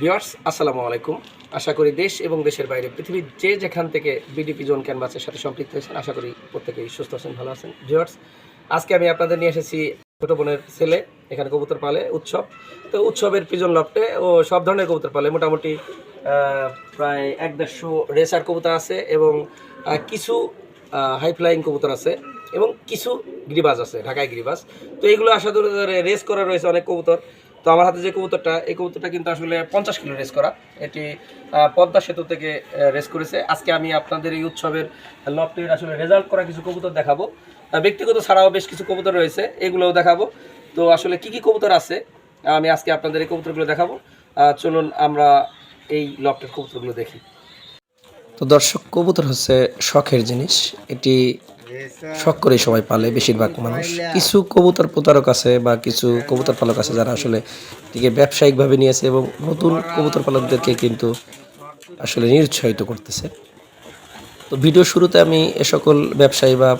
Viewers, আসসালামু আলাইকুম। আশা করি দেশ এবং দেশের বাইরে পৃথিবীর যে যেখান থেকে বিডিপি জোন ক্যানভাসের সাথে সম্পৃক্ত হয়েছেন, আশা করি প্রত্যেকেই সুস্থ আছেন, ভালো আছেন। ভিউয়ার্স, আজকে আমি আপনাদের নিয়ে এসেছি ছোটো বোনের ছেলে, এখানে কবুতর পালে, উৎসব। তো উৎসবের পিজন লফটে ও সব ধরনের কবুতর পালে, মোটামুটি প্রায় এক দেড়শো রেসার কবুতর আছে এবং কিছু হাই ফ্লাইং কবুতর আছে এবং কিছু গ্রিবাজ আছে ঢাকায় গ্রিবাজ তো এইগুলো আসা ধরে রেস করা রয়েছে অনেক কবুতর। তো আমার হাতে যে কবুতরটা, এই কবুতরটা কিন্তু আসলে পঞ্চাশ কিলো রেস করা। এটি পদ্মা সেতু থেকে রেস করেছে। আজকে আমি আপনাদের এই উৎসবের লফটের আসলে রেজাল্ট করা কিছু কবুতর দেখাবো। ব্যক্তিগত ছাড়াও বেশ কিছু কবুতর রয়েছে, এগুলোও দেখাবো। তো আসলে কি কি কবুতর আছে, আমি আজকে আপনাদের এই কবুতরগুলো দেখাবো। চলুন আমরা এই লফটের কবুতরগুলো দেখি। তো দর্শক, কবুতর হচ্ছে শখের জিনিস। এটি শখ করেই সবাই পালে বেশিরভাগ মানুষ। কিছু কবুতর প্রতারক আছে বা কিছু কবুতর পালক আছে যারা আসলে এটিকে ব্যবসায়িকভাবে নিয়েছে এবং নতুন কবুতর পালকদেরকে কিন্তু আসলে নিরুৎসাহিত করতেছে। তো ভিডিও শুরুতে আমি এ সকল ব্যবসায়ী বা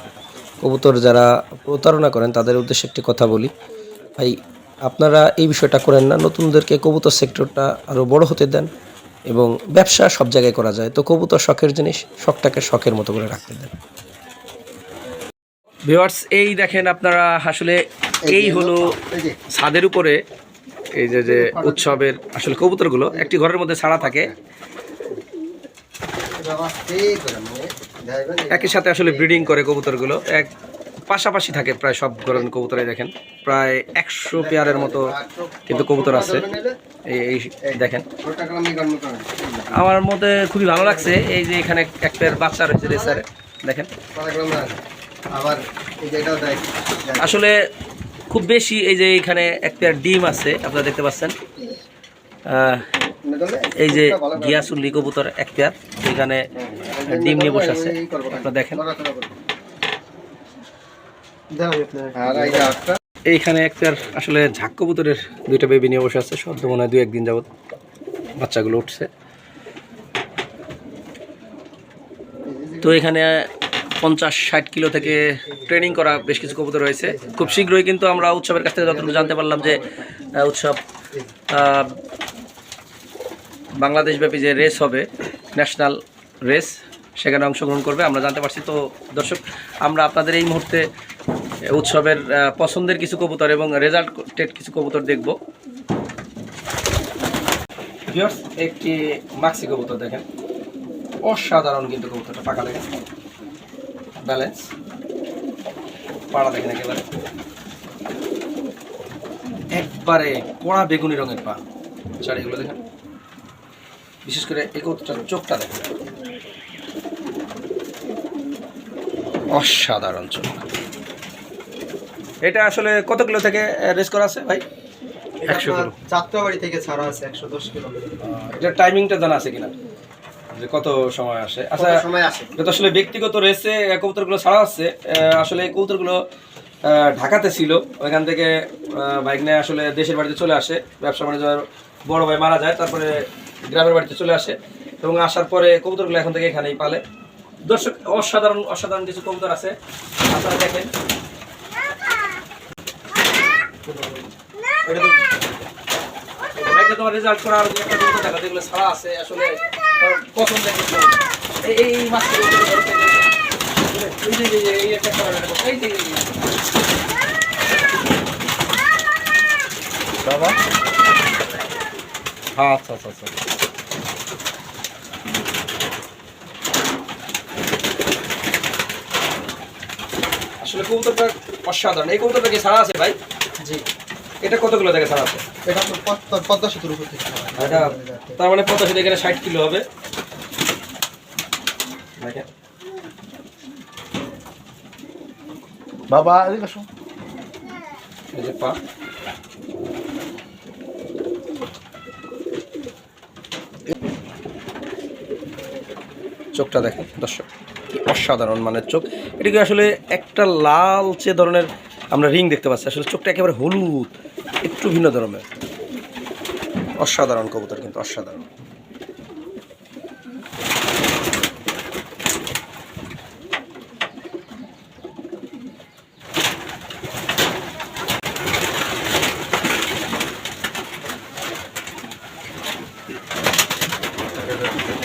কবুতর যারা প্রতারণা করেন, তাদের উদ্দেশ্যে একটি কথা বলি। ভাই, আপনারা এই বিষয়টা করেন না, নতুনদেরকে কবুতর সেক্টরটা আরও বড় হতে দেন এবং ব্যবসা সব জায়গায় করা যায়। তো কবুতর শখের জিনিস, শখটাকে শখের মতো করে রাখতে দেন। ভিওয়ার্স এই দেখেন আপনারা আসলে এই হলো ছাদের উপরে এই যে যে উৎসবের আসলে কবুতরগুলো একটি ঘরের মধ্যে ছাড়া থাকে। একই সাথে আসলে ব্রিডিং করে কবুতরগুলো। এক পাশাপাশি থাকে প্রায় সব ধরনের কবুতরাই দেখেন। প্রায় একশো পেয়ারের মতো কিন্তু কবুতর আছে। এই দেখেন। আমার মধ্যে খুবই ভালো লাগছে। এই যে এখানে এক পেয়ার বাচ্চা রয়েছে রেসারে দেখেন। আবার এই যে এটাও দেয় আসলে খুব বেশি এই যে এখানে এক পেয়ার ডিম আছে আপনারা দেখতে পাচ্ছেন। আহ, এই যে গিয়াসুল্লি কবুতর এক পেয়ার এখানে ডিম নিয়ে বসে আছে। আপনারা দেখেন। আর এই যে আটটা। এইখানে এক পেয়ার আসলে ঝাক কবুতরের দুইটা বেবি নিয়ে বসে আছে সদ্য মনে হয় দু একদিন যাবত বাচ্চাগুলো উঠছে। তো এখানে পঞ্চাশ, ষাট কিলো থেকে ট্রেনিং করা বেশ কিছু কবুতর রয়েছে। খুব শীঘ্রই কিন্তু আমরা উৎসবের কাছ থেকে যতটুকু জানতে পারলাম যে উৎসব বাংলাদেশব্যাপী যে রেস হবে ন্যাশনাল রেস সেখানে অংশগ্রহণ করবে, আমরা জানতে পারছি। তো দর্শক, আমরা আপনাদের এই মুহূর্তে উৎসবের পছন্দের কিছু কবুতর এবং রেজাল্টেড কিছু কবুতর দেখব। একটি মাক্সি কবুতর দেখেন। অসাধারণ কিন্তু কবুতরটা, পাকা দেখেন। ব্যালেন্স পাড়া দেখেন একেবারে। একবারে কড়া বেগুনি রঙের পা চার এগুলো দেখেন বিশেষ করে এই কবুতরটার চোখটা দেখেন অসাধারণ চোখ। এটা আসলে কত কিলো থেকে রেস করা আছে ভাই? একশো কিলো। যাত্রাবাড়ি থেকে ছাড়া আছে একশো দশ কিলো। এটা টাইমিংটা জানা আছে কিনা? যে কত সময় আসে? আচ্ছা সময় আসে? তো আসলে ব্যক্তিগত রেসে কবুতরগুলো ছাড়া আহ, আসলে এই কবুতরগুলো ঢাকাতে ছিল। ওইখান থেকে বাইক নিয়ে আসলে দেশের বাড়িতে চলে আসে। ব্যবসা বাণিজ্য বড় ভাই মারা যায় তারপরে গ্রামের বাড়িতে চলে আসে। এবং আসার পরে কবুতরগুলো এখন থেকে এখানেই পালে। দর্শক অসাধারণ অসাধারণ কিছু কবুতর আছে। আপনারা দেখেন। এটা তো- তোমার রেজাল্ট করা আর একটা কবুতর দেখা যেগুলো ছাড়া আছে আসলে কিছু এই এই একটা এই। বাবা? হ্যাঁ আচ্ছা আচ্ছা আচ্ছা। আসলে কবুতরটা অসাধারণ। এই কবুতরটা কি ছাড়া আছে ভাই? জি। এটা কত কিলো থেকে ছাড়া আছে? এটা তো পদ্মা- পদ্মা সেতুর উপর থেকে এটা তার মানে পঞ্চাশ এখানে ষাট কিলো হবে। দেখেন। বাবা এদিকে আসো। এই যে পা। চোখটা দেখেন দর্শক অসাধারণ মানের চোখ। এটিকে আসলে একটা লালচে ধরনের আমরা রিং দেখতে পাচ্ছি? আসলে চোখটা একেবারে হলুদ একটু ভিন্ন ধরনের। অসাধারণ কবুতর কিন্তু অসাধারণ।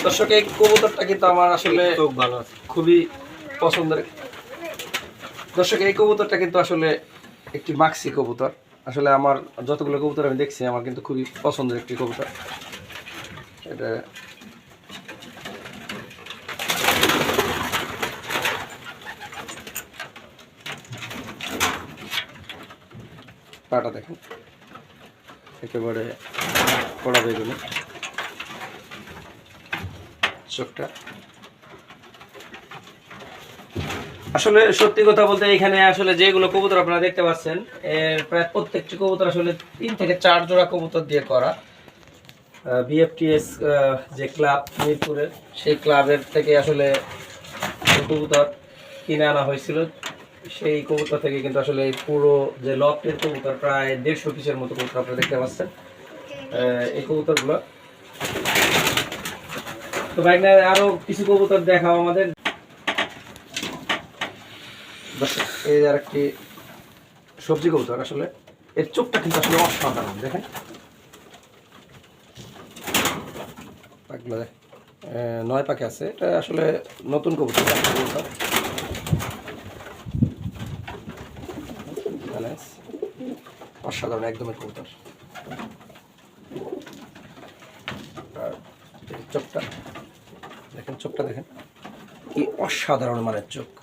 দর্শক এই কবুতরটা কিন্তু আমার আসলে খুব ভালো খুবই পছন্দের। দর্শক এই কবুতরটা কিন্তু আসলে একটি মাক্সি কবুতর। আসলে আমার যতগুলো কবুতর আমি দেখছি, আমার কিন্তু খুবই পছন্দের একটি কবুতর। এটা পাটা দেখেন। একেবারে কড়া বেগুনি। চোখটা আসলে সত্যি কথা বলতে এখানে আসলে যেগুলো কবুতর আপনারা দেখতে পাচ্ছেন, এর প্রায় প্রত্যেকটি কবুতর আসলে তিন থেকে চার জোড়া কবুতর দিয়ে করা। বিএফটিএস যে ক্লাব মিরপুরের, সেই ক্লাবের থেকে আসলে কবুতর কিনে আনা হয়েছিল, সেই কবুতর থেকে কিন্তু আসলে পুরো যে লফটের কবুতর, প্রায় দেড়শো পিসের মতো কবুতর আপনারা দেখতে পাচ্ছেন। এই কবুতরগুলো। তো ভাই, আরও কিছু কবুতর দেখাও আমাদের। এই আর একটি সবজি কবুতর আসলে, এর চোখটা কিন্তু আসলে অসাধারণ, দেখেন। পাখগুলো দেখ- নয় পাখি আছে, এটা আসলে নতুন কবুতর কবুতর। অসাধারণ একদমই কবুতর। চোখটা, দেখেন চোখটা দেখেন, কি অসাধারণ মানের চোখ।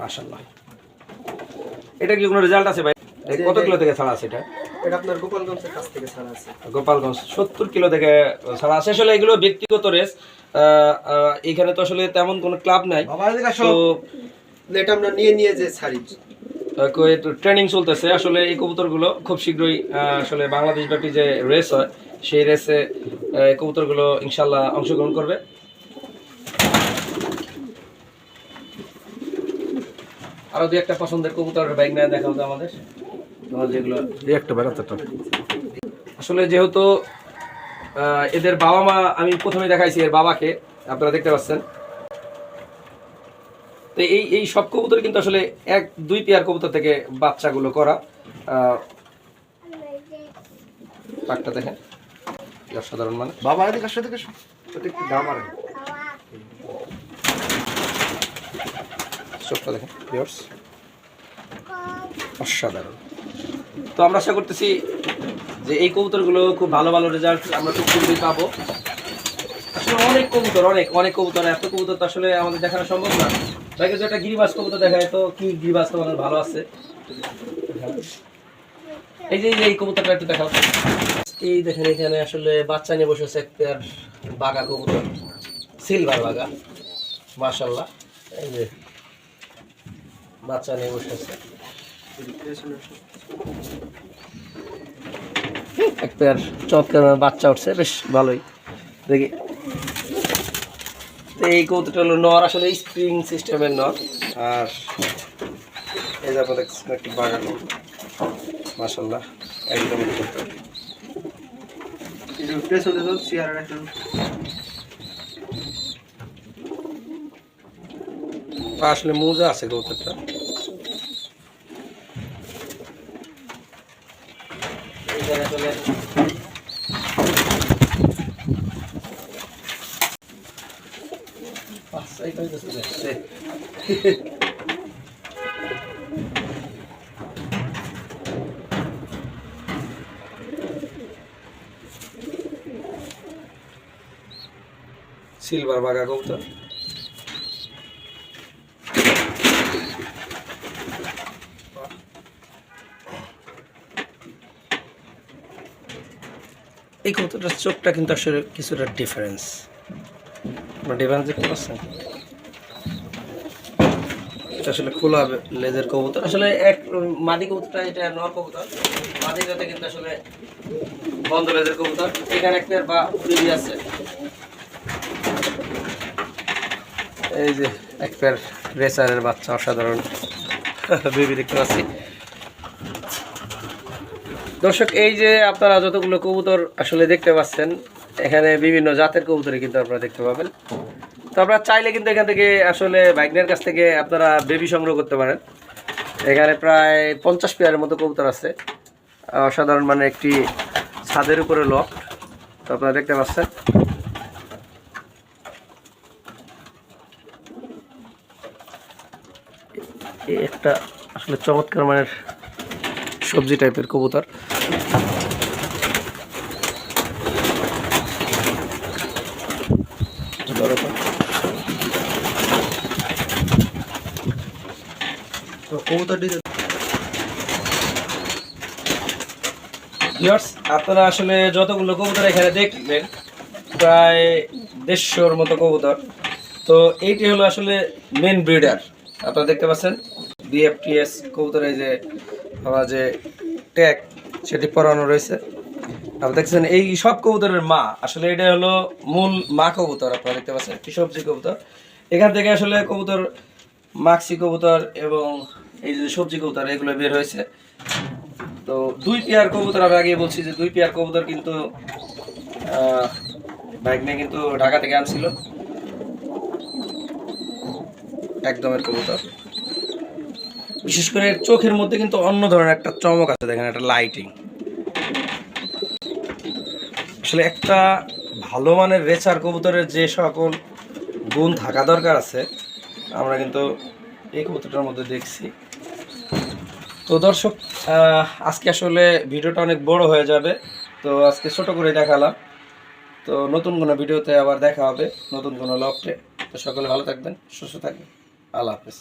মাশাল্লাহ এটা কি কোনো রেজাল্ট আছে ভাই? কত কিলো থেকে ছাড়া আছে এটা? এটা আপনার গোপালগঞ্জের কাছ থেকে ছাড়া আছে। গোপালগঞ্জ সত্তর কিলো থেকে ছাড়া আছে। আসলে এগুলো ব্যক্তিগত রেস। এখানে তো আসলে তেমন কোনো ক্লাব নাই। তো এটা আমরা নিয়ে নিয়ে যে ছাড়ি। ট্রেনিং চলতেছে। আসলে এই কবুতরগুলো খুব শীঘ্রই আসলে বাংলাদেশ ব্যাপী যে রেস হয় সেই রেসে এই কবুতরগুলো ইনশাল্লাহ অংশগ্রহণ করবে। আরও দুই একটা পছন্দের কবুতরের বাইক নিয়ে দেখাও তো আমাদের। তোমার যেগুলো একটা বেড়াতে আসলে যেহেতু এদের বাবা মা আমি প্রথমে দেখাইছি এর বাবাকে আপনারা দেখতে পাচ্ছেন। তো এই এই সব কবুতর কিন্তু আসলে এক দুই পেয়ার কবুতর থেকে বাচ্চাগুলো করা। পাকটা দেখেন অসাধারণ মানে। বাবা এদিকে দাম আর চোখটা দেখেন অসাধারণ। তো আমরা আশা করতেছি যে এই কবুতরগুলো খুব ভালো ভালো রেজাল্ট আমরা খুব শীঘ্রই পাবো। আসলে অনেক কবুতর অনেক অনেক কবুতর এত কবুতর তো আসলে আমাদের দেখানো সম্ভব না। তাকে যে একটা গিরিবাস কবুতর দেখায় তো কি গিরিবাস তোমাদের ভালো আছে। এই যে এই কবুতরটা একটু দেখাও। এই দেখেন এখানে আসলে বাচ্চা নিয়ে বসেছে একটা বাঘা কবুতর। সিলভার বাগা মাশাল্লাহ এই যে বাচ্চা নিয়ে বসে আছে। এক পেয়ার চমৎকার বাচ্চা উঠছে বেশ ভালোই। দেখি। তো এই কৌতুটা হলো নর আসলে স্প্রিং সিস্টেমের নর। আর এই যে আপনাদের একটি বাগান। মাসাল্লাহ একদম আসলে মোজা আছে কৌতুকটা। আসলে পাঁচটাই কইতেছে সিলভার বাগা কবুতর। এই কবুতরটার চোখটা কিন্তু আসলে কিছুটা ডিফারেন্স ডিফারেন্স দেখতে পাচ্ছেন আসলে খোলা লেজের কবুতর। আসলে এক মাদি কবুতরটা, এটা নর কবুতর। মাদিটাতে কিন্তু আসলে বন্ধ লেজের কবুতর। এখানে একটা বা বেবি আছে। এই যে, এক পেয়ার রেসারের বাচ্চা, অসাধারণ। বেবি দেখতে পাচ্ছি। দর্শক, এই যে আপনারা যতগুলো কবুতর আসলে দেখতে পাচ্ছেন, এখানে বিভিন্ন জাতের কবুতরই কিন্তু আপনারা দেখতে পাবেন। তো আপনারা চাইলে কিন্তু এখান থেকে আসলে বাইকনের কাছ থেকে আপনারা বেবি সংগ্রহ করতে পারেন। এখানে প্রায় পঞ্চাশ পেয়ারের মতো কবুতর আছে। অসাধারণ মানে একটি ছাদের উপরে লফট তো আপনারা দেখতে পাচ্ছেন। একটা আসলে চমৎকার মানের সবজি টাইপের কবুতর। আপনারা আসলে যতগুলো কবুতর এখানে দেখবেন প্রায় দেড়শোর মতো কবুতর। তো এইটি হলো আসলে মেন ব্রিডার আপনারা দেখতে পাচ্ছেন বিএফটিএস কবুতর এই যে যে ট্যাগ সেটি পরানো রয়েছে। আপনারা দেখছেন এই সব কবুতরের মা, আসলে এটা হলো মূল মা কবুতর আপনারা দেখতে পাচ্ছেন একটি সবজি কবুতর। এখান থেকে আসলে কবুতর, মাক্সি কবুতর এবং এই যে সবজি কবুতর, এগুলো বের হয়েছে। তো দুই পেয়ার কবুতর আমি আগে বলছি যে দুই পেয়ার কবুতর কিন্তু বাইক নিয়ে কিন্তু ঢাকা থেকে আনছিল। একদমের কবুতর। বিশেষ করে চোখের মধ্যে কিন্তু অন্য ধরনের একটা চমক আছে, দেখেন একটা লাইটিং আসলে একটা ভালো মানের রেচার কবুতরের যে সকল গুণ থাকা দরকার আছে, আমরা কিন্তু এই কবুতরটার মধ্যে দেখছি। তো দর্শক আজকে আসলে ভিডিওটা অনেক বড় হয়ে যাবে, তো আজকে ছোট করে দেখালাম। তো নতুন কোনো ভিডিওতে আবার দেখা হবে, নতুন কোনো লকটে তো সকলে ভালো থাকবেন, সুস্থ থাকবেন। আল্লাহ হাফেজ।